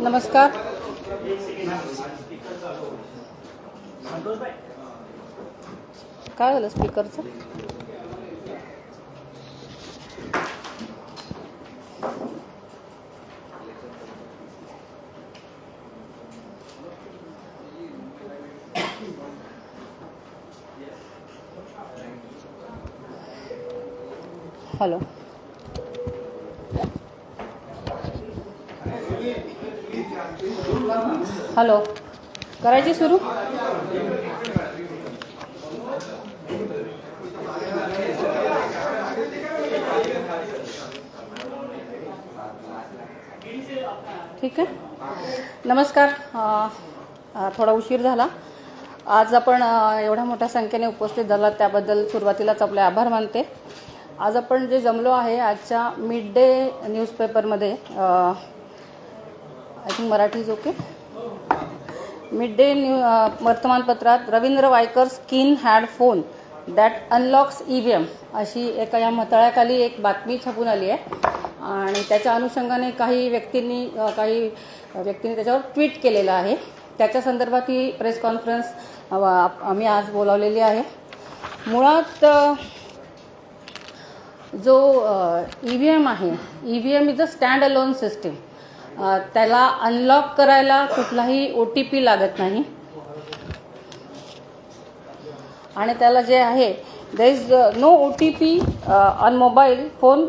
नमस्कार. काय झालं स्पीकरचं हॅलो हॅलो. करायची सुरू? ठीक आहे. नमस्कार. थोडा उशीर झाला. आज आपण एवढ्या मोठ्या संख्येने उपस्थित झालात त्याबद्दल सुरुवातीलाच आपले आभार मानते. आज आपण जे जमलो आहे आजच्या मिड डे न्यूजपेपरमध्ये I think Marathi is okay mid day new वर्तमानपत्रात Ravindra Waikar skin had phone that unlocks E V M अशी एका या मतळ्याखाली एक बातमी छापून आली आहे. आणि त्याच्या अनुषंगाने काही व्यक्तींनी काही व्यक्तींनी त्याच्यावर ट्विट केलेलं आहे. त्याच्या संदर्भात ही प्रेस कॉन्फरन्स आम्ही आज बोलावलेली आहे. मुळात जो ई व्ही एम आहे E V M is a standalone system. त्याला अनलॉक करायला कुठलाही ओ टी पी लागत नाही. आणि त्याला जे आहे there is no O T P on mobile phone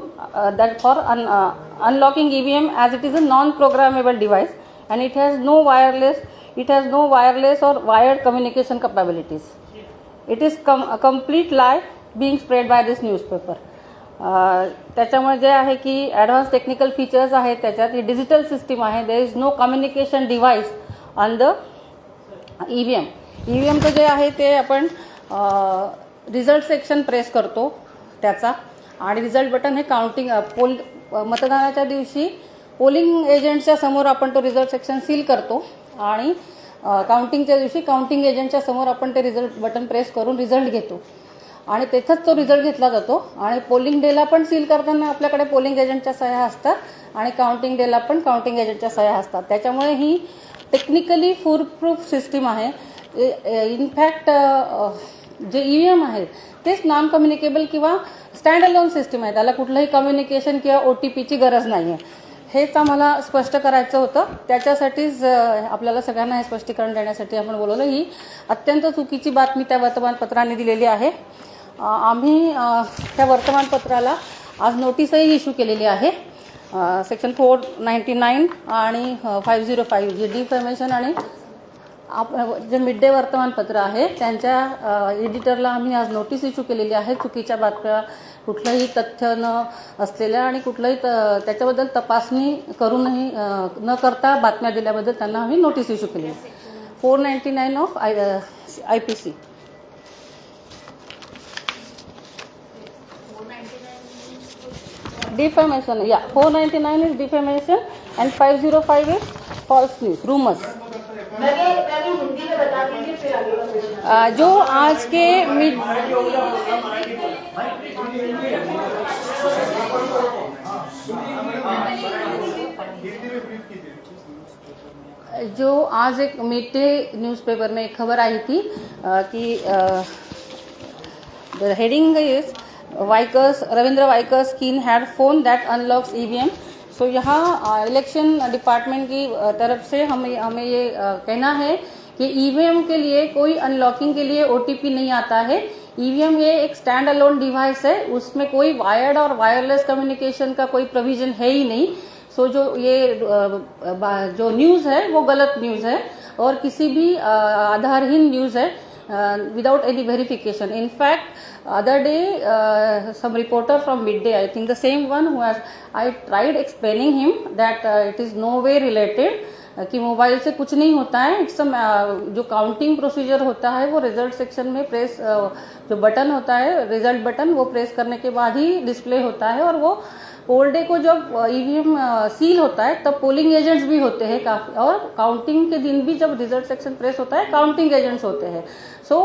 that for an unlocking E V M as it is a non programmable device and it has no wireless it has no wireless और wired communication capabilities it is come completely being spread by this newspaper त्याच्यामुळे जे आहे की advance technical features आहेत त्याच्यात ही digital system आहे. There is no communication device on the E V M E V एमचं जे आहे ते आपण रिझल्ट सेक्शन प्रेस करतो त्याचा. आणि रिझल्ट बटन हे काउंटिंग पोल मतदानाच्या दिवशी पोलिंग एजंटच्या समोर आपण तो रिझल्ट सेक्शन सील करतो. आणि काउंटिंगच्या दिवशी काउंटिंग एजंटच्या समोर आपण ते रिझल्ट बटन प्रेस करून रिझल्ट घेतो. आणि तेथंच तो रिझल्ट घेतला जातो. आणि पोलिंग डेला पण सील करताना आपल्याकडे पोलिंग एजंटच्या सह्या असतात आणि काउंटिंग डेला पण काउंटिंग एजंटच्या सह्या असतात. त्याच्यामुळे ही टेक्निकली फूर प्रूफ सिस्टीम आहे इनफॅक्ट जे ई व्ही एम आहे तेच नॉन कम्युनिकेबल किंवा स्टँड अलोन सिस्टीम आहे. त्याला कुठलंही कम्युनिकेशन किंवा ओ टी पीची गरज नाही आहे हेच आम्हाला स्पष्ट करायचं होतं. त्याच्यासाठीच आपल्याला सगळ्यांना हे स्पष्टीकरण देण्यासाठी आपण बोलवलं. ही अत्यंत चुकीची बातमी त्या वर्तमानपत्राने दिलेली आहे. आम्ही त्या वर्तमानपत्राला आज नोटीसही इश्यू केलेली आहे. सेक्शन फोर नाईन्टी नाईन आणि फाईव्ह झिरो फाईव्ह जे डिफर्मेशन आणि आप जे मिड डे वर्तमानपत्र आहे त्यांच्या एडिटरला आम्ही आज नोटीस इश्यू केलेली आहे. चुकीच्या बातम्या कुठलंही तथ्य न असलेल्या आणि कुठलंही त- त्याच्याबद्दल तपासणी करूनही न करता बातम्या दिल्याबद्दल त्यांना आम्ही नोटीस इश्यू केली. Four ninety nine of I I P C defamation या four ninety nine is defamation and five zero five is मैंने हिंदी में बता दीजिए फिर आगे का क्वेश्चन अ, जो आज के मिड जो आज एक मिड डे न्यूज़पेपर में एक खबर आई थी अ, कि the heading is Waikar's Ravindra Waikar's kin had phone that unlocks EVM so यहाँ इलेक्शन डिपार्टमेंट की तरफ़ से हमें हमें ये कहना है कि ईवीएम के लिए कोई अनलॉकिंग के लिए ओटीपी नहीं आता है। ईवीएम ये एक स्टैंड अलोन डिवाइस है, उसमें कोई वायर्ड और वायरलेस कम्युनिकेशन का कोई प्रोविज़न है ही नहीं। सो जो ये जो न्यूज़ है, वो गलत न्यूज़ है और किसी भी आधारहीन न्यूज़ है without any verification fact other day uh, some reporter from midday i think the same one who has i tried explaining him that uh, it is no way related uh, कि mobile से कुछ नहीं होता है it's जो counting procedure होता है वो रिज़ल्ट सेक्शन में प्रेस जो बटन होता है रिज़ल्ट बटन वो प्रेस करने के बाद ही डिस्प्ले होता है और वो पोल डे को जब ईवीएम सील होता है तब पोलिंग एजेंट्स भी होते हैं काफ़ी और काउंटिंग के दिन भी जब रिज़ल्ट सेक्शन प्रेस होता है काउंटिंग एजेंट्स होते हैं। सो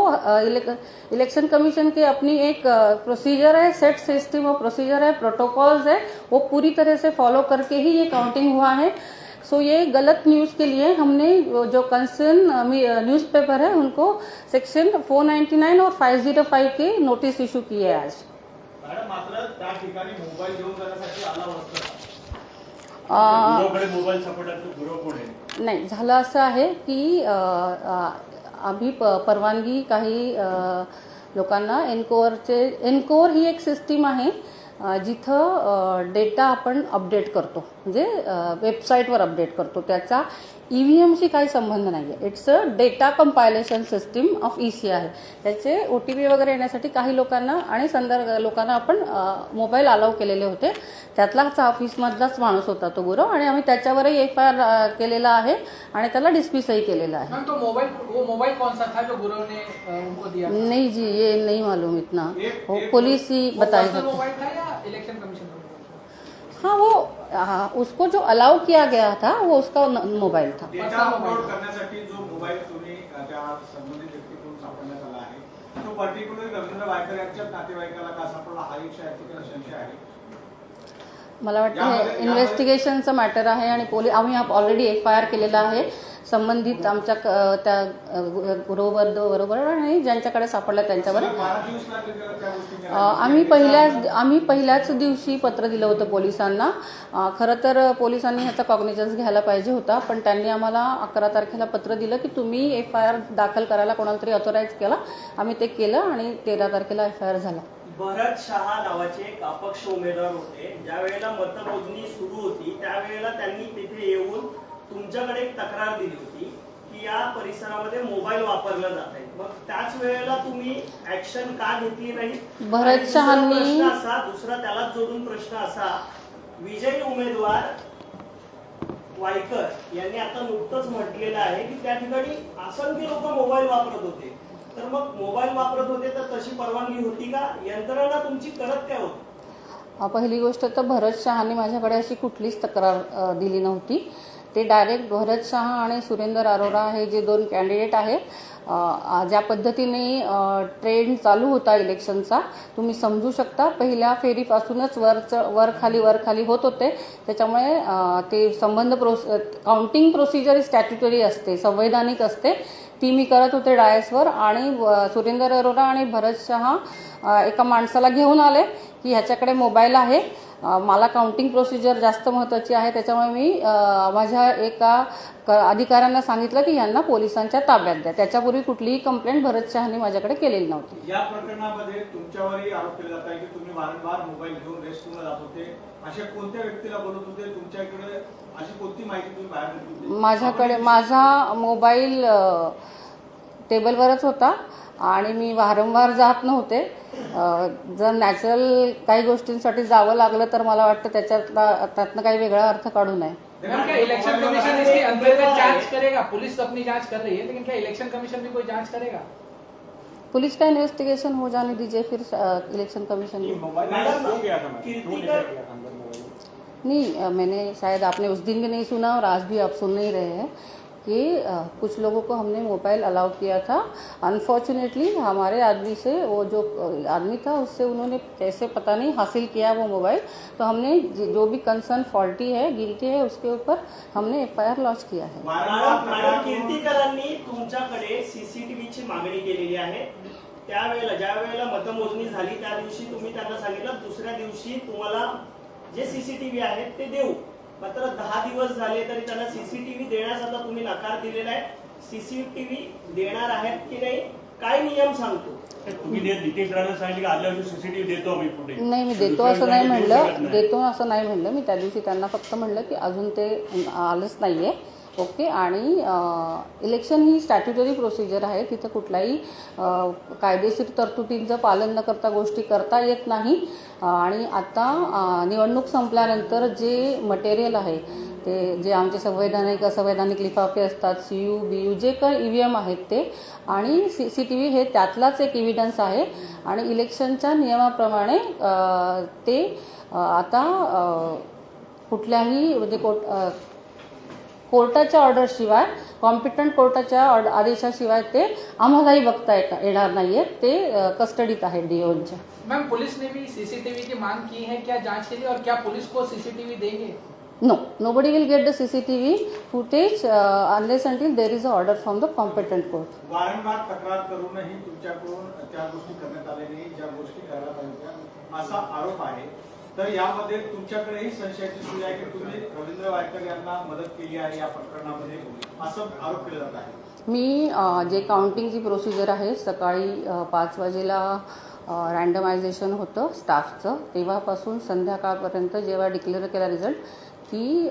इलेक्शन कमीशन के अपनी एक प्रोसीजर है सेट सिस्टम और प्रोसीजर है प्रोटोकॉल्स है वो पूरी तरह से फॉलो करके ही ये काउंटिंग हुआ है। सो so, ये गलत न्यूज़ के लिए हमने जो कंसर्न न्यूज़पेपर है उनको सेक्शन 499 और 505 के नोटिस इशू किए आज। मॅडम मात्र त्या ठिकाणी मोबाईल घेऊन जाण्यासाठी आला असतं अं, गुरुकडे मोबाईल सापडल्याचं गुरु कोण आहे? नाही झालं असं आहे की आम्ही प परवानगी काही लोकांना एनकोअरचे एनकोअर ही एक सिस्टीम आहे. जिथं डेटा आपण अपडेट करतो. म्हणजे वेबसाईटवर अपडेट करतो. त्याचा ई व्ही एमशी काही संबंध नाही आहे it's a data compilation system of E C आहे त्याचे ओ टी पी वगैरे येण्यासाठी काही लोकांना आणि संदर्भ लोकांना आपण मोबाईल अलाव केलेले होते. त्यातलाच ऑफिसमधलाच माणूस होता तो गुरव आणि आम्ही त्याच्यावरही एफ आय आर केलेला आहे आणि त्याला डिस्मिसही केलेला आहे. गुरु नहीं जी ये नहीं मालूम इतना. पुलिस ही वो बताई मोबाइल इलेक्शन कमीशन मोबाइल? हाँ वो हाँ, उसको जो अलाउ किया गया था वो उसका मोबाईल था। तो पर्टिक्युलर रवींद्र वायकर यांच्याच नातेवाईकाला का सापडला हा एक शहाऐंशी संशय आहे. मला वाटतं हे इन्व्हेस्टिगेशनचं मॅटर आहे आणि पोलीस आम्ही ऑलरेडी एफ आय आर केलेला आहे. संबंधित आमच्या त्या बरोबर बरोबर आणि ज्यांच्याकडे सापडलं त्यांच्यावर. आम्ही पहिल्याच आम्ही पहिल्याच दिवशी पत्र दिलं होतं पोलिसांना. खरं तर पोलिसांनी ह्याचा कॉग्निजन्स घ्यायला पाहिजे होता पण त्यांनी आम्हाला अकरा तारखेला पत्र दिलं की तुम्ही एफ आय आर दाखल करायला कोणाला तरी ऑथोराईज केला. आम्ही ते केलं आणि तेरा तारखेला एफ आय आर झाला. भरत शहा नावाचे एक अपक्ष उमेदवार होते. ज्या वेळेला मतमोजणी सुरू होती त्यावेळेला त्यांनी तिथे येऊन तुमच्याकडे एक तक्रार दिली होती की या परिसरामध्ये मोबाईल वापरला जात आहे. मग त्याच वेळेला तुम्ही ऍक्शन का घेतली नाही? भरत शहांनी- प्रश्न असा दुसरा त्यालाच जोडून प्रश्न असा विजयी उमेदवार वायकर यांनी आता नुकतंच म्हटलेलं आहे की त्या ठिकाणी असंख्य लोक मोबाईल वापरत होते. तर मग मोबाईल वापरत होते तर तशी परवानगी होती का? यंत्रणा तुमची करत काय होती? पहिली गोष्ट तर भरत शहाने माझ्याकडे अशी कुठलीच तक्रार दिली नव्हती. ते डायरेक्ट भरत शहा आणि सुरेंदर अरोरा हे जे दोन कॅन्डिडेट आहेत ज्या पद्धतीने ट्रेंड चालू होता इलेक्शनचा तुम्ही समजू शकता. पहिल्या फेरीपासूनच वरच वर खाली वर खाली होत होते. त्याच्यामुळे ते संबंध प्रोस काउंटिंग प्रोसिजर स्टॅट्युटरी असते संवैधानिक असते. ती मी करत होते डायसवर आणि सुरेंदर अरोरा आणि भरत शहा एका माणसाला घेऊन आले की ह्याच्याकडे मोबाईल आहे. मला काउंटिंग प्रोसिजर जास्त महत्त्वाची आहे त्याच्यामुळे मी माझ्या एका क अधिकाऱ्यांना सांगितलं की यांना पोलिसांच्या ताब्यात द्या. त्याच्यापूर्वी कुठलीही कंप्लेंट भरत शहानी माझ्याकडे केलेली नव्हती. या प्रकरणामध्ये तुमच्यावरही आरोप केला जात आहे की तुम्ही वारंवार मोबाईल घेऊन रेस्टरूमला जात होते. अशा कोणत्या व्यक्तीला बोलत होते? तुमच्याकडे अशी कोणती माहिती तुम्ही बाहेर माझ्याकडे माझा मोबाईल टेबलवरच होता. आणि मी वारंवार जात नव्हते. अ, जर नॅचरल काही गोष्टींसाठी जावं लागलं तर मला वाटतं त्याच्यातला त्यातनं काही वेगळा अर्थ काढू नये. इलेक्शन कमीशन इसकी अंतर्गत जांच करेगा? पुलिस तो अपनी जांच कर रही है लेकिन क्या इलेक्शन कमीशन भी कोई जांच करेगा? पुलिस का इन्वेस्टिगेशन हो जाने दीजिए फिर इलेक्शन कमीशन अंदर मोबाइल? नहीं मैंने शायद आपने उस दिन भी नहीं सुना और आज भी आप सुन नहीं रहे हैं। कि कुछ लोगों को हमने मोबाइल अलाउ किया था। अनफॉर्चुनेटली हमारे आदमी से, वो जो आदमी था, उससे उन्होंने कैसे पता नहीं हासिल किया वो मोबाइल। तो हमने जो भी कंसर्न फॉल्टी है, गिल्टी है, उसके ऊपर हमने एफ़ आई आर लॉन्च किया है। वारंवार मॅडम मॅडम कीर्तीकरांनी तुमच्याकडे सीसीटीव्हीची मागणी केलेली आहे. त्यावेळेला ज्या वेळेला मतमोजणी झाली, त्या दिवशी तुम्ही त्यांना सांगितलं, दुसऱ्या दिवशी तुम्हाला जे सीसीटीव्ही आहेत ते देऊ. मात्र दहा दिवस झाले तरी त्यांना सीसीटीव्ही देण्यास आता तुम्ही नकार दिलेला आहे. सीसीटीव्ही देणार आहेत की नाही? काय नियम सांगतो? तुम्ही ते नितेश राणे सांगितले की आदल्या दिवशी सीसीटीव्ही देतो आम्ही पुढे. नाही मी देतो असं नाही म्हणलं. नाही. देतो असं नाही म्हणलं. मी त्या दिवशी त्यांना फक्त म्हणलं की अजून ते आलंच नाही आहे ओके आणि इलेक्शन ही स्टॅट्युटरी प्रोसिजर आहे. तिथं कुठलाही कायदेशीर तरतुदींचं पालन न करता गोष्टी करता येत नाही. आणि आता निवडणूक संपल्यानंतर जे मटेरियल आहे ते जे आमचे संवैधानिक असंवैधानिक लिफाफे असतात सी यू बी यू जे काही ई व्ही एम आहेत ते आणि सी सी टी व्ही हे त्यातलाच एक इव्हिडन्स आहे. आणि इलेक्शनच्या नियमाप्रमाणे ते आता कुठल्याही म्हणजे कोट कोर्टाच्या ऑर्डरशिवाय कॉम्पिटंट कोर्टाच्या ऑर्डर आदेशाशिवाय ते आम्हालाही बघता येता येणार नाहीये. ते अ, कस्टडीत आहेत डीओच्या मैम पुलिस ने भी सीसीटीवी की मांग की है? क्या जांच के लिए और क्या पुलिस को सीसीटीवी देंगे? No will get the CCTV footage uh, unless until there is a order from the competent court. वारंवार तक्रार करूनही तुमच्याकडून त्या गोष्टी करण्यात आल्या नाही ज्या गोष्टी करण्यात आल्या होत्या असा आरोप आहे. तर यामध्ये तुमच्याकडेही संशयाची सुरू आहे की तुम्ही रवींद्र वायकर यांना मदत केली आहे या प्रकरणामध्ये? असं आरोप केला जात आहे. मी जे काउंटिंगची प्रोसिजर आहे सकाळी पाच वाजेला रँडमायझेशन होतं स्टाफचं तेव्हापासून संध्याकाळपर्यंत जेव्हा डिक्लेअर केला रिझल्ट की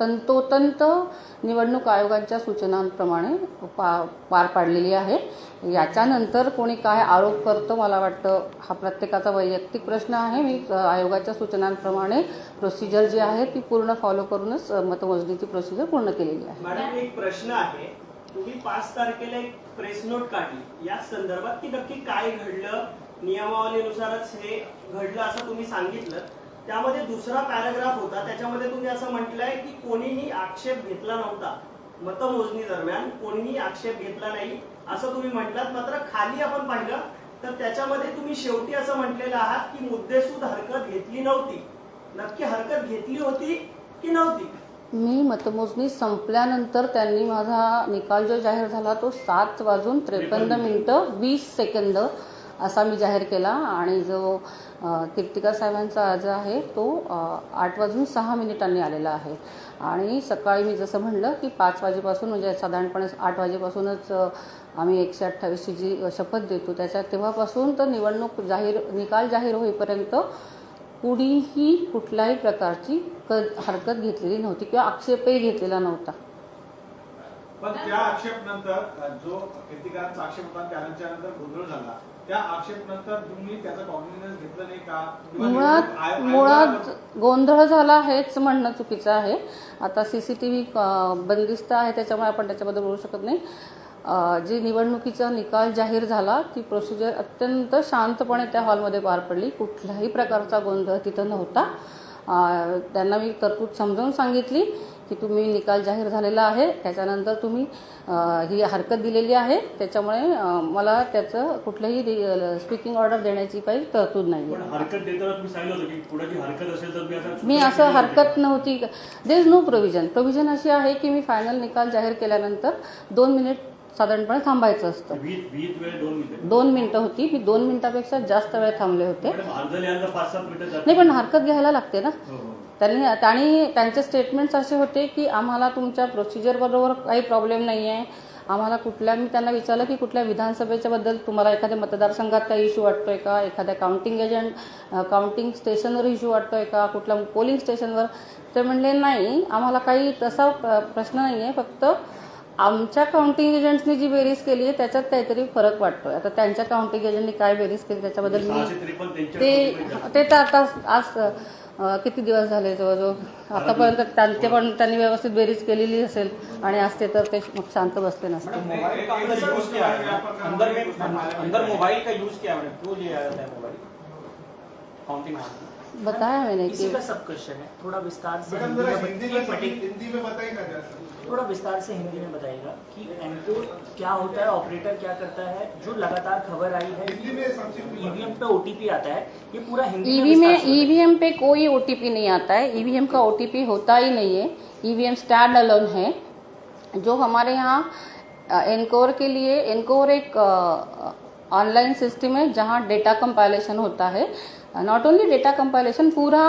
तंतोतंत निवडणूक आयोगाच्या सूचनांप्रमाणे पा पार पाडलेली आहे. याच्यानंतर कोणी काय आरोप करतो मला वाटतं हा प्रत्येकाचा वैयक्तिक प्रश्न आहे. मी आयोगाच्या सूचनांप्रमाणे प्रोसिजर जी आहे ती पूर्ण फॉलो करूनच मतमोजणीची प्रोसिजर पूर्ण केलेली आहे. मॅडम एक प्रश्न आहे. तुम्ही पाच तारखेला एक प्रेस नोट काढली. या संदर्भात की नक्की काय घडलं? नियमावलीनुसारच हे घडलं असं तुम्ही सांगितलं. त्यामध्ये दुसरा पॅराग्राफ होता. त्याच्यामध्ये तुम्ही असं म्हटलंय की कोणीही आक्षेप घेतला नव्हता. मतमोजणी दरम्यान कोणीही आक्षेप घेतला नाही. असं तुम्ही म्हटलात. मात्र खाली आपण पाहिलं तर त्याच्यामध्ये तुम्ही शेवटी असं म्हटलेलं आहात की मुद्देसूद हरकत घेतली नव्हती. नक्की हरकत घेतली होती की नव्हती? मी मतमोजणी संपल्यानंतर त्यांनी माझा निकाल जो जाहीर झाला तो सात वाजून त्रेपन्न मिनिटं वीस सेकंद असा मी जाहीर केला आणि जो अ, कीर्तिका साहेबांचा अर्ज आहे तो आठ वाजून सहा मिनिटांनी आलेला आहे. आणि सकाळी मी जसं म्हणलं की पाच वाजेपासून म्हणजे साधारणपणे आठ वाजेपासूनच आम्ही एकशे अठ्ठावीसची जी शपथ देतो त्याच्या तेव्हापासून तर निवडणूक जाहीर निकाल जाहीर होईपर्यंत कुणीही कुठल्याही प्रकारची क हरकत घेतलेली नव्हती किंवा आक्षेपही घेतलेला नव्हता. पण त्या आक्षेप नंतर जो कीर्तिकारांचा आक्षेप होता त्यानंतर गोंधळ झाला. त्या आक्षेप नंतर तुम्ही त्याचं कॉग्निझन्स घेतलं नाही का? किंवा मुळात मुळात गोंधळ झाला हेच म्हणणं चुकीचं आहे. आता सी सी टी व्ही बंदिस्त आहे त्याच्यामुळे आपण त्याच्याबद्दल बोलू शकत नाही. जी निवडणुकीचा निकाल जाहीर झाला ती प्रोसिजर अत्यंत शांतपणे त्या हॉलमध्ये पार पडली. कुठल्याही प्रकारचा गोंधळ तिथं नव्हता. त्यांना मी तरतूद समजावून सांगितली. की तुम्ही निकाल जाहीर झालेला आहे त्याच्यानंतर तुम्ही ही हरकत दिलेली आहे. त्याच्यामुळे मला त्याचं कुठलंही स्पीकिंग ऑर्डर देण्याची काही तरतूद नाही. मी असं हरकत नव्हती. There is no provision provision अशी आहे की मी फायनल निकाल जाहीर केल्यानंतर दोन मिनिट साधारणपणे थांबायचं असतं. दोन मिनिटं होती. मी दोन मिनिटापेक्षा जास्त वेळ थांबले होते. नाही पण हरकत घ्यायला लागते ना. हो, हो. त्यांनी त्यांनी त्यांचे स्टेटमेंट्स असे होते की आम्हाला तुमच्या प्रोसिजर बरोबर काही प्रॉब्लेम नाही आहे आम्हाला कुठल्या मी त्यांना विचारलं की कुठल्या विधानसभेच्या बद्दल तुम्हाला एखाद्या मतदारसंघात काही इश्यू वाटतोय का? एखाद्या काउंटिंग एजंट काउंटिंग स्टेशनवर इश्यू वाटतोय का? कुठल्या पोलिंग स्टेशनवर ते म्हणले नाही आम्हाला काही तसा प्र- प्रश्न नाही आहे फक्त आमच्या काउंटिंग एजंट्सनी जी बेरीज केली आहे त्याच्यात काहीतरी फरक वाटतोय. आता त्यांच्या काउंटिंग एजंटनी काय बेरीज केली त्याच्याबद्दल मी ते ते तर आता आज किती दिवस झाले जवळजवळ? आतापर्यंत त्यांचे पण त्यांनी व्यवस्थित बेरीज केलेली असेल आणि असते तर ते मग शांत बसले नसते. मोबाइल का अंदर यूज किया अंदर में अंदर मोबाइल का यूज किया मैंने क्यों लिया जाता मोबाइल काउंटिंग हाथ में बताया मैंने कि सब क्वेश्चन है। थोड़ा विस्तार से हिंदी में बताइए। थोड़ा विस्तार से हिंदी में बताइएगा कि एनकोड क्या होता है ऑपरेटर क्या करता है जो लगातार खबर आई है हिंदी में संक्षिप्त में ईवीएम पे ओटीपी आता है ये पूरा हिंदी ईवी में। ईवीएम पे कोई ओटीपी नहीं आता है ईवीएम का ओटीपी होता ही नहीं है ईवीएम स्टैंड अलोन है जो हमारे यहाँ एनकोर के लिए एनकोर एक ऑनलाइन सिस्टम है जहाँ डेटा कंपाइलेशन होता है नॉट ओनली डेटा कंपाइलेशन पूरा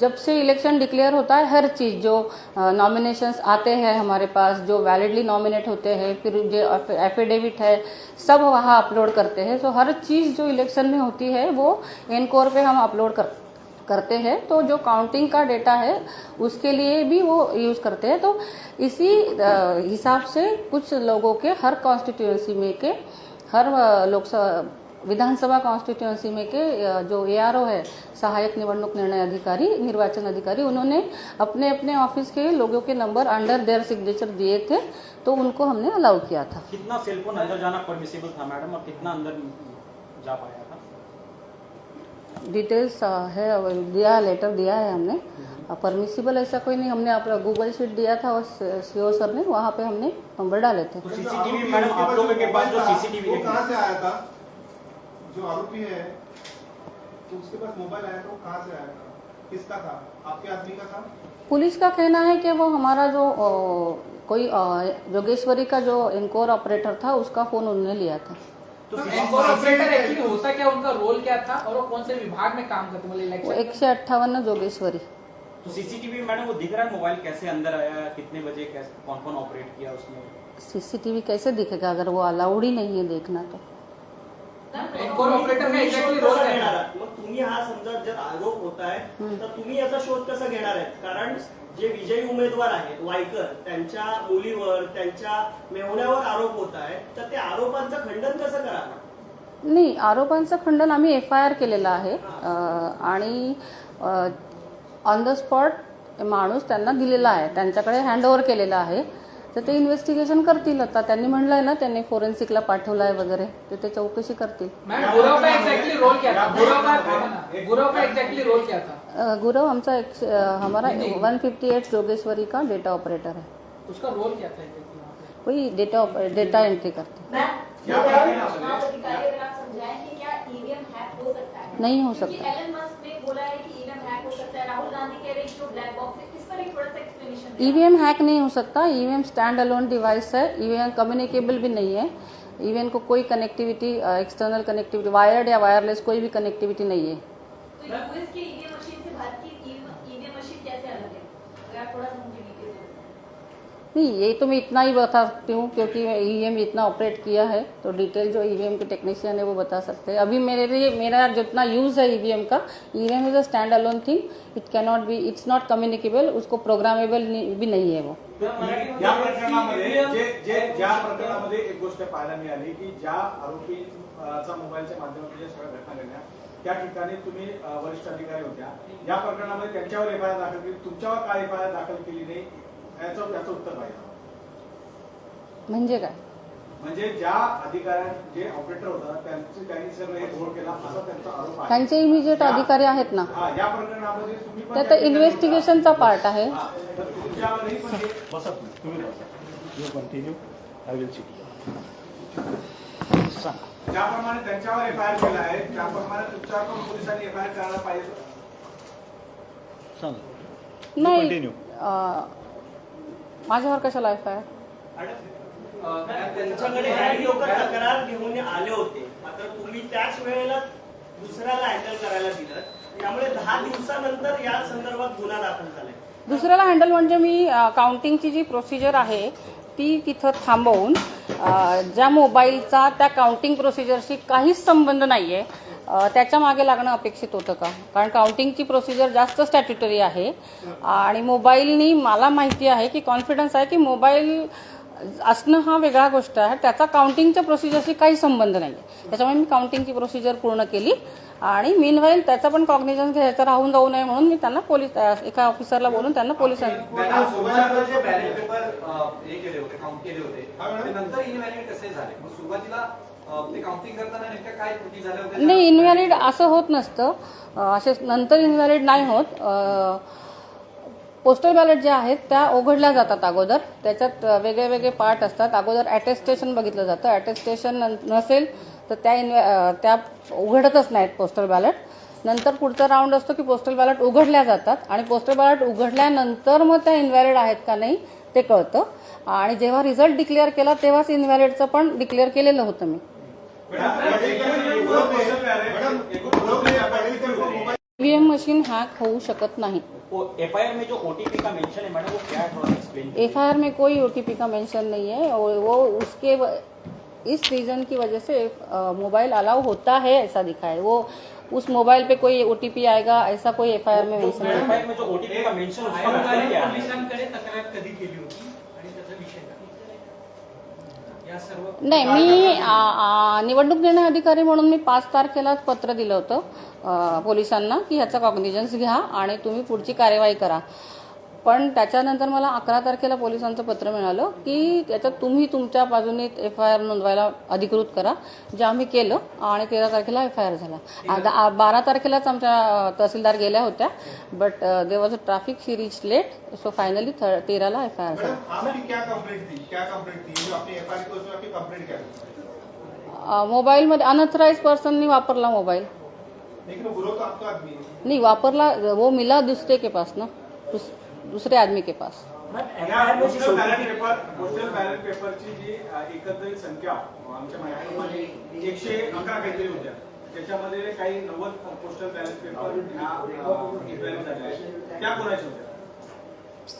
जब से इलेक्शन डिक्लेयर होता है, हर चीज़ जो नॉमिनेशंस आते हैं हमारे पास, जो वैलिडली नॉमिनेट होते हैं, फिर जो एफिडेविट है, सब वहाँ अपलोड करते हैं। तो हर चीज़ जो इलेक्शन में होती है, वो एनकोर पे हम अपलोड कर, करते हैं। तो जो काउंटिंग का डेटा है, उसके लिए भी वो यूज़ करते हैं। तो इसी हिसाब से कुछ लोगों के, हर कॉन्स्टिट्यूंसी में के, हर लोकसभा विधानसभा कॉन्स्टिट्यूंसी में के जो एआरओ है सहायक निवडणूक निर्णय अधिकारी निर्वाचन अधिकारी उन्होंने अपने अपने ऑफ़िस के लोगों के नंबर अंडर देयर सिग्नेचर दिए थे तो उनको हमने अलाउ किया था। कितना सेलफोन अंदर जाना परमिसिबल था मैडम और कितना अंदर जा पाया था? डिटेल्स है दिया है लेटर दिया है हमने। परमिसिबल ऐसा कोई नहीं हमने अपना गूगल शीट दिया था और सी सर ने वहाँ पे हमने नंबर डाले थे। तो सीसीटीवी मैडम आप लोगों के पास जो सीसीटीवी वो कहाँ से आया था? जो आरोपी है तो उसके पास मोबाइल आया था वो कहाँ से आया था? किसका था? आपके आदमी का था? पुलिस का कहना है कि वो हमारा जो अ, कोई अ, जोगेश्वरी का जो इनकोर ऑपरेटर था उसका फ़ोन उन्होंने लिया था। तो इनकोर ऑपरेटर एक्चुअली होता क्या? उनका रोल क्या था? और वो कौन से विभाग में काम करते? बोले वो इलेक्शन एकशे अट्ठावन्न जोगेश्वरी। तो सीसीटीवी मैडम वो दिख रहा है मोबाइल कैसे अंदर आया? कितने बजे कैसे कौन कौन ऑपरेट किया उसने? सीसीटीवी कैसे दिखेगा? अगर वो अलाउड ही नहीं है देखना तो। इनकोर ऑपरेटर का एक्झॅक्टली रोल कसा काय घेणार था? आहात? मग तुम्ही हा समजा जर आरोप होत आहे तर तुम्ही याचा शोध कसा घेणार आहेत? कारण जे विजयी उमेदवार आहेत वायकर त्यांच्या मुलीवर त्यांच्या मेहण्यावर आरोप होत आहे तर त्या आरोपांचं खंडन कसं करावं? नाही आरोपांचं खंडन आम्ही एफ आय आर केलेलं आहे. आणि ऑन द स्पॉट माणूस त्यांना दिलेला आहे. त्यांच्याकडे हँडओव्हर केलेला आहे. तर ते इन्व्हेस्टिगेशन करतील आता. त्यांनी म्हणलंय ना त्यांनी फोरेन्सिकला पाठवलं आहे वगैरे. तर ते चौकशी करतील. मैम गुरव का एक्झॅक्टली रोल क्या था गुरव का गुरव का एक्झॅक्टली रोल क्या था अ, गुरव आमचा एक हमारा वन फिफ्टी एट जोगेश्वरी का डेटा ऑपरेटर है उसका रोल क्या था exactly वहाँ पे? वही डेटा डेटा एंट्री करते. हैं। हो है? नहीं हो सकता। ईवीएम हैक नहीं हो सकता, ईवीएम स्टैंड अलोन डिवाइस है, ईवीएम कम्युनिकेबल भी नहीं है। ईवीएम को कोई कनेक्टिविटी एक्सटर्नल कनेक्टिविटी वायर्ड या वायरलेस कोई भी कनेक्टिविटी नहीं है। नहीं ये तो मैं इतना ही बता सकती हूँ क्योंकि ईवीएम इतना ऑपरेट किया है तो डिटेल जो ईवीएम के टेक्नीशियन है वो बता सकते हैं। अभी मेरे लिए मेरा जितना यूज़ है ईवीएम का EVM is a stand alone thing it can not be it's not communicable उसको प्रोग्रामेबल भी नहीं है वो। या प्रकरणामध्ये जे जे ज्या प्रकरणामध्ये एक गोष्ट पाहायला मिळाली की ज्या आरोपीचा मोबाईलच्या माध्यमातून ज्या सगळ्या घटना घडल्या त्या ठिकाणी तुम्ही वरिष्ठ अधिकारी होत्या? या प्रकरणामध्ये त्यांच्यावर एफ आय आर दाखल केली तुमच्यावर काय एफ आय आर दाखल केली नाही? याचं त्याचं उत्तर पाहिजे. म्हणजे काय? म्हणजे ज्या अधिकाऱ्या जे ऑपरेटर होता त्यांचे त्यांनी सगळं हे घोळ केला असा त्यांचा आरोप आहे. त्यांचे इमिजिएट या- अधिकारी आहेत ना? हा या प्रकरणामध्ये तुम्ही पण ते त्या तर इन्व्हेस्टिगेशनचा पार्ट आहे. होता. हा, तर तुमच्यावरही पण हे बसा तुम्ही बसा. You continue I will see ज्याप्रमाणे त्यांच्यावर एफ आय आर केला आहे त्याप्रमाणे तुमच्यावर पण पोलिसांनी एफ आय आर करायला पाहिजे. नाही अं, माझ्यावर कशाला एफ आय आर त्यांच्याकडे काही लोक तक्रार घेऊन आले होते. मात्र तुम्ही त्याच वेळेला दुसऱ्याला हँडल करायला दिलं. त्यामुळे दहा दिवसानंतर या संदर्भात गुन्हा दाखल झालाय. दुसऱ्याला हँडल म्हणजे मी काउंटिंगची जी प्रोसिजर आहे ती तिथं थांबवून ज्या मोबाईलचा त्या काउंटिंग प्रोसिजरशी काहीच संबंध नाही आहे त्याच्यामागे लागणं अपेक्षित होतं का? कारण काउंटिंगची प्रोसिजर जास्त स्टॅट्युटरी आहे. आणि मोबाईलनी मला माहिती आहे की कॉन्फिडन्स आहे की मोबाईल असणं हा वेगळा गोष्ट आहे. त्याचा काउंटिंगच्या प्रोसिजरशी काही संबंध नाही आहे त्याच्यामुळे मी काउंटिंगची प्रोसिजर पूर्ण केली. आणि मीनवाईल त्याचा पण कॉग्निजन्स घ्यायचं राहून जाऊ नये म्हणून मी त्यांना पोलीस एका ऑफिसरला बोलून त्यांना पोलिसांना ते काउंटिंग करताना नेमक्या काय त्रुटी झाल्या होत्या? नाही इनव्हॅलिड असं होत नसतं. असे नंतर इनव्हॅलिड नाही होत. पोस्टल बॅलेट ज्या आहेत त्या उघडल्या जातात अगोदर. त्याच्यात वेगळे वेगळे पार्ट असतात. अगोदर ॲटेस्टेशन बघितलं जातं. ॲटेस्टेशन नसेल तर त्या इन्व्हे त्या उघडतच नाहीत पोस्टल बॅलेट नंतर पुढचा राऊंड असतो की पोस्टल बॅलेट उघडल्या जातात. आणि पोस्टल बॅलेट उघडल्यानंतर मग त्या इनव्हॅलिड आहेत का नाही ते कळतं. आणि जेव्हा रिझल्ट डिक्लेअर केला तेव्हाच इनव्हॅलिडचं पण डिक्लेअर केलेलं होतं मी. ईव्हीएम मशीन हॅक होऊ शकत नाही. एफ़ आई आर में जो ओटीपी का मेंशन है मैडम वो क्या है? थोड़ा एक्सप्लेन एफआईआर में कोई ओटीपी का मेंशन नहीं है और वो उसके व- इस रीजन की वजह से मोबाइल अलाउ होता है ऐसा दिखा है। वो उस मोबाइल पे कोई ओटीपी आएगा ऐसा कोई एफआईआर में मेंशन नहीं एफ़ आई आर में जो ओटीपी का मेंशन उसका मतलब क्या है। नाही मी निवडणूक निर्णय अधिकारी म्हणून मी पाच तारखेलाच पत्र दिलं होतं पोलिसांना की ह्याचा कॉग्निजन्स घ्या आणि तुम्ही पुढची कार्यवाही करा. पण त्याच्यानंतर मला अकरा तारखेला पोलिसांचं पत्र मिळालं की त्याच्यात तुम्ही तुमच्या बाजूने एफ आय आर नोंदवायला अधिकृत करा जे आम्ही केलं आणि तेरा तारखेला एफ आय आर झाला बारा तारखेलाच आमच्या तहसीलदार गेल्या होत्या but there was a traffic she reach late so finally तेराला एफ आय आर झाला. मैडम आपकी क्या कंप्लेंट थी? क्या कंप्लेंट थी? जो आपने एफ आई आर उसमें आपकी कंप्लेंट क्या थी? अ, मोबाईलमध्ये अनऑथराइज पर्सननी वापरला मोबाईल. नहीं वापरला वो मिला दूसरे के पास ना दूसरे आदमी के पास. त्याच्यामध्ये काही नव्वद पोस्टल बॅलेट पेपर त्या कोणाच्या होत्या?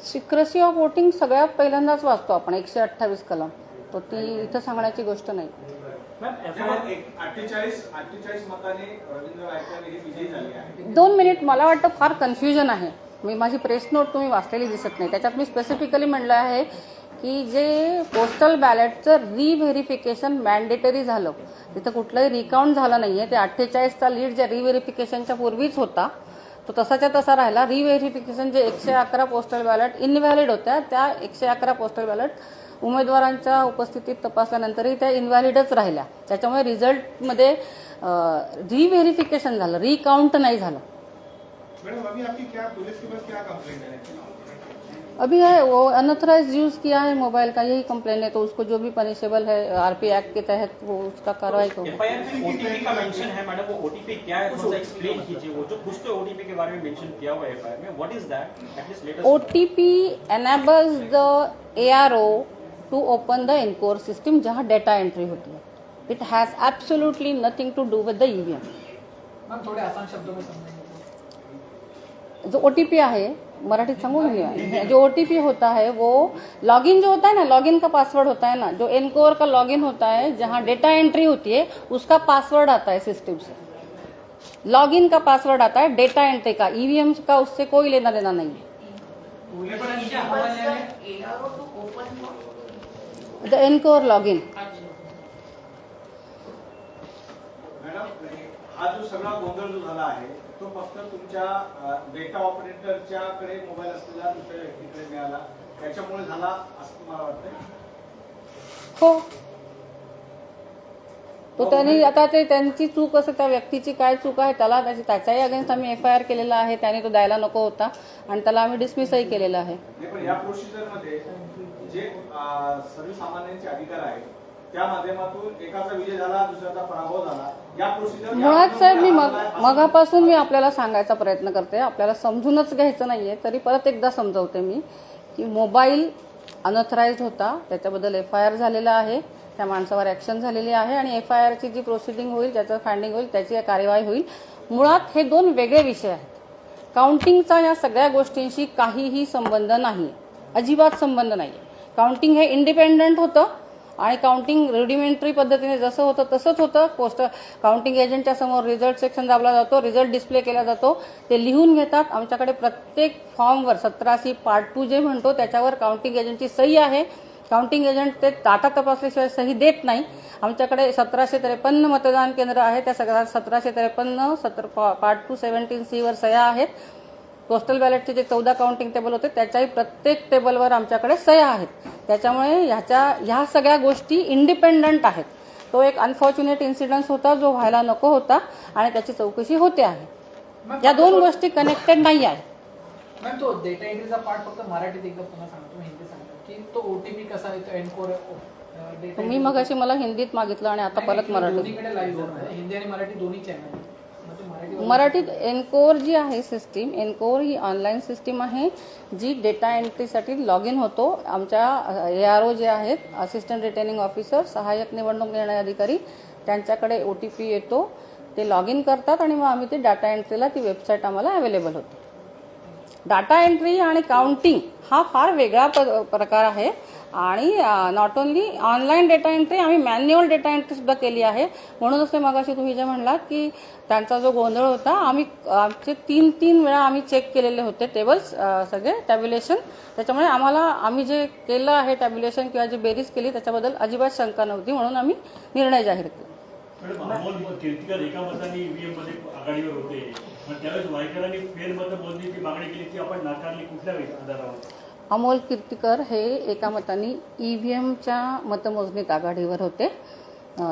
सिक्रेसी ऑफ वोटिंग सगळ्यात पहिल्यांदाच वाचतो आपण एकशे अठ्ठावीस कलम. तो ती इथं सांगण्याची गोष्ट नाही. हे दोन मिनिट मला वाटतं फार कन्फ्युजन आहे. मी माझी प्रेस नोट तुम्ही वाचलेली दिसत नाही. त्याच्यात मी स्पेसिफिकली म्हणलं आहे की जे पोस्टल बॅलेटचं रिव्हेरिफिकेशन मॅन्डेटरी झालं तिथं कुठलंही रिकाउंट झालं नाही आहे ते अठ्ठेचाळीसचा लीड ज्या रिव्हेरिफिकेशनच्या पूर्वीच होता तो तसाच्या तसा राहिला. रिव्हेरिफिकेशन जे एकशे अकरा पोस्टल बॅलेट इनव्हॅलिड होत्या त्या एकशे अकरा पोस्टल बॅलेट उमेदवारांच्या उपस्थितीत तपासल्यानंतरही त्या इनव्हॅलिडच राहिल्या. त्याच्यामुळे रिझल्टमध्ये रिव्हेरिफिकेशन झालं रिकाउंट नाही झालं. मैडम अभी आपकी क्या पुलिस के पास क्या कंप्लेंट है? अभी है वो अनऑथराइज यूज़ किया है मोबाइल का यही कंप्लेन है तो उसको जो भी पनिशेबल है आरपी एक्ट के तहत वो उसका कार्रवाई आर में ओटीपी का मेंशन है मैडम वो ओटीपी क्या है थोड़ा एक्सप्लेन कीजिए वो जो कुछ तो ओटीपी के बारे में मेंशन किया हुआ है में what is that at least OTP enables the ARO to open the ENCORE system जहाँ डेटा एंट्री होती है। It has absolutely nothing to do with the EVM ma'am थोड़े आसान शब्दों में समझेंगे जो ओटीपी आहे, मराठीत सांगू जो ओटीपी होता है, वो लॉगिन जो होता है ना लॉगिन का पासवर्ड होता है ना, जो एनकोर का लॉगिन होता है, जहाँ डेटा एंट्री होती है, उसका पासवर्ड आता है सिस्टम से। लॉगिन का पासवर्ड आता है डेटा एंट्री का ईवीएम का, उससे कोई लेना देना नहीं है। द एनकोर लॉगिन हा जो सगळा गोंधळ जो झाला आहे तो फक्त तुमच्या डेटा ऑपरेटरच्या कडे मोबाईल असलेल्या दुसऱ्या व्यक्तीकडे मिळाला. त्याच्यामुळे झाला असं तुम्हाला वाटतंय? हो. तो त्यांनी आता ते त्यांची चूक असं त्या व्यक्तीची काय चूक आहे त्याला त्याची त्याच्याही अगेन्स्ट आम्ही एफ आय आर केलेला आहे त्याने तो द्यायला नको होता. आणि त्याला आम्ही डिसमिसही केलेला आहे. पण या प्रोसिजरमध्ये जे सर्वसामान्यांचे अधिकार आहेत त्या माध्यमातून एकाचा विजय झाला दुसऱ्याचा पराभव झाला. या प्रोसिजर मुळात साहेब मी मग मगापासून मी आपल्याला सांगायचा प्रयत्न करते. आपल्याला समजूनच घ्यायचं नाहीये तरी परत एकदा समजवते मी की मोबाईल अनऑथराईज होता. त्याच्याबद्दल एफ आय आर झालेला आहे. त्या माणसावर ॲक्शन झालेली आहे आणि एफ आय आरची जी प्रोसिडिंग होईल त्याचं फायंडिंग होईल त्याची कार्यवाही होईल. मुळात हे दोन वेगळे विषय आहेत. काउंटिंगचा या सगळ्या गोष्टींशी काहीही संबंध नाही. अजिबात संबंध नाही काउंटिंग हे इंडिपेंडंट होतं. आणि काउंटिंग रेडिमेंटरी पद्धतीने जसं होतं तसंच होतं. पोस्ट काउंटिंग एजंटच्या समोर रिझल्ट सेक्शन दाबला जातो रिझल्ट डिस्प्ले केला जातो. ते लिहून घेतात. आमच्याकडे प्रत्येक फॉर्मवर सतराशी पार्ट टू जे म्हणतो त्याच्यावर काउंटिंग एजंटची सही आहे. काउंटिंग एजंट ते ताटा तपासल्याशिवाय सही देत नाही. आमच्याकडे सतराशे त्रेपन्न मतदान केंद्र आहे त्या सगळ्या सतराशे त्रेपन्न सतर पार्ट टू सेव्हन्टीन सीवर सह्या आहेत. पोस्टल बॅलेटचे जे चौदा काउंटिंग टेबल होते त्याच्याही प्रत्येक टेबलवर आमच्याकडे सह्या आहेत. त्याच्यामुळे ह्याच्या ह्या सगळ्या गोष्टी इंडिपेंडंट आहेत. तो एक अनफॉर्च्युनेट इन्सिडन्स होता जो व्हायला नको होता आणि त्याची चौकशी होते आहे. या दोन गोष्टी कनेक्टेड नाही आहेत मॅम तो डेटा एंट्रीचा पार्ट फक्त मराठीत एकदा पुन्हा सांगतो हिंदी सांगतो. की तो ओटीपी कसा येतो एनकोर डेटा तुम्ही मग अशी मला हिंदीत मागितलं आणि आता परत होतं हिंदी आणि मराठी दोन्ही चॅनल मराठी मराठीत एनकोर जी आहे सिस्टीम एनकोर ही ऑनलाईन सिस्टीम आहे जी डेटा एंट्रीसाठी लॉग इन होतो. आमच्या ए आर ओ जे आहेत असिस्टंट रिटर्निंग ऑफिसर सहाय्यक निवडणूक निर्णय अधिकारी त्यांच्याकडे ओ टी पी येतो. ते लॉग इन करतात आणि मग आम्ही ते डाटा एंट्रीला ती वेबसाईट आम्हाला अवेलेबल होते. डाटा एंट्री आणि काउंटिंग हा फार वेगळा प- प्रकार आहे. आणि not only online data entry आम्ही मॅन्युअल डेटा एंट्री सुद्धा केली आहे. म्हणूनच ते मगाशी तुम्ही जे म्हणलात की त्यांचा जो गोंधळ होता आम्ही आमचे तीन तीन वेळा आम्ही चेक केलेले होते टेबल्स सगळे टॅब्युलेशन त्याच्यामुळे आम्हाला आम्ही जे केलं आहे टॅब्युलेशन किंवा जी बेरीज केली त्याच्याबद्दल अजिबात शंका नव्हती. म्हणून आम्ही निर्णय जाहीर केला. कीर्तिकर एका मताने ईव्हीएममध्ये आघाडीवर होते. पण त्यावेळेस वायकरांनी फेरमत मोजणीची मागणी केली ती आपण नाकारली कुठल्या आधारावर? अमोल कीर्तिकर हे एका मताने ई व्ही एमच्या मतमोजणीत आघाडीवर होते.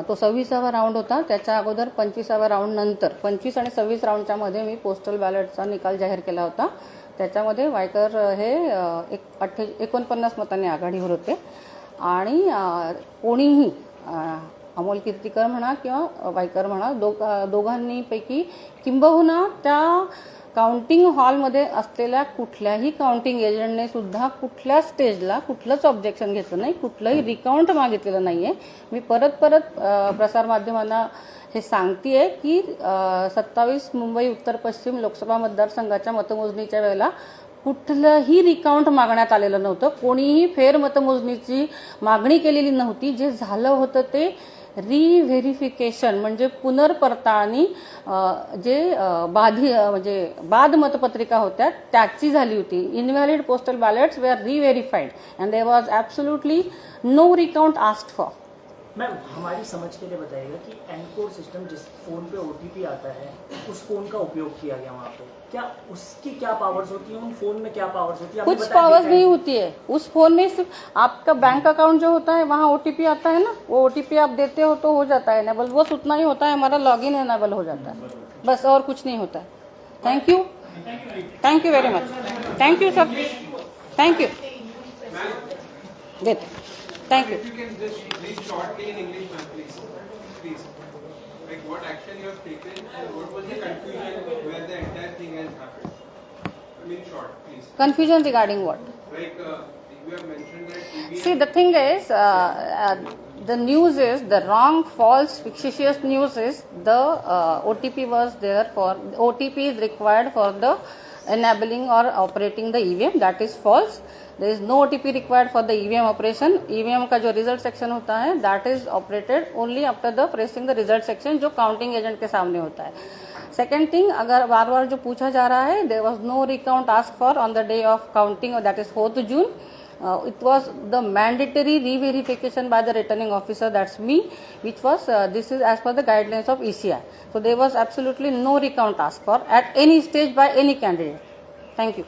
तो सव्वीसावा राऊंड होता. त्याच्या अगोदर पंचवीसाव्या राऊंड नंतर पंचवीस आणि सव्वीस राऊंडच्या मध्ये मी पोस्टल बॅलेटचा निकाल जाहीर केला होता. त्याच्यामध्ये वायकर हे एक अठ्ठे एकोणपन्नास मतांनी आघाडीवर होते. आणि कोणीही अमोल कीर्तिकर म्हणा किंवा वायकर म्हणा दो दोघांनीपैकी किंबहुना त्या काउंटिंग हॉलमध्ये असलेल्या कुठल्याही काउंटिंग एजंटने सुद्धा कुठल्या स्टेजला कुठलंच ऑब्जेक्शन घेतलं नाही कुठलंही रिकाउंट मागितलेलं नाही आहे मी परत परत प्रसारमाध्यमांना हे सांगतेय की सत्तावीस मुंबई उत्तर पश्चिम लोकसभा मतदारसंघाच्या मतमोजणीच्या वेळेला कुठलंही रिकाउंट मागण्यात आलेलं नव्हतं. कोणीही फेरमतमोजणीची मागणी केलेली नव्हती. जे झालं होतं ते रिव्हेरिफिकेशन म्हणजे पुनर्पडताळणी जे बाधी म्हणजे बाद मतपत्रिका होत्या त्याची झाली होती. Invalid postal ballots we are reverified and they was absolutely no recount asked for ma'am हमारी समझ के लिए बताइएगा कि एनकोड सिस्टम जिस फोन पे ओटीपी आता है उस फोन का उपयोग किया गया वहाँ पे। क्या उसकी क्या पावर्स होती हैं? उन फ़ोन में क्या पावर्स होती है? कुछ पावर्स नहीं होती है। उस फ़ोन में सिर्फ़ आपका बैंक अकाउंट जो होता है वहाँ ओटीपी आता है ना? वो ओटीपी आप देते हो तो हो जाता है एनेबल बस उतना ही होता है हमारा लॉग इन एनेबल हो जाता है। बस और कुछ नहीं होता है। Thank you thank you very much thank you sir thank you देते thank you Like what action you have taken and what was the confusion where the entire thing has happened? I mean, short, please. confusion regarding what Like uh, you have mentioned that EVM. See, the thing is, uh, uh, the news is the wrong, false, fictitious news is the uh, OTP was there for OTP is required for the enabling or operating the EVM. That is false. There is no O T P required for the EVM operation EVM का जो result section होता है that is operated only after the pressing the result section जो counting agent के सामने होता है। Second thing अगर बार बार जो पूछा जा रहा है there was no recount asked for on the day of counting that is fourth June it was the mandatory re verification by the returning officer that's me which was this is as per the guidelines of ECR so there was absolutely no recount asked for at any stage by any candidate thank you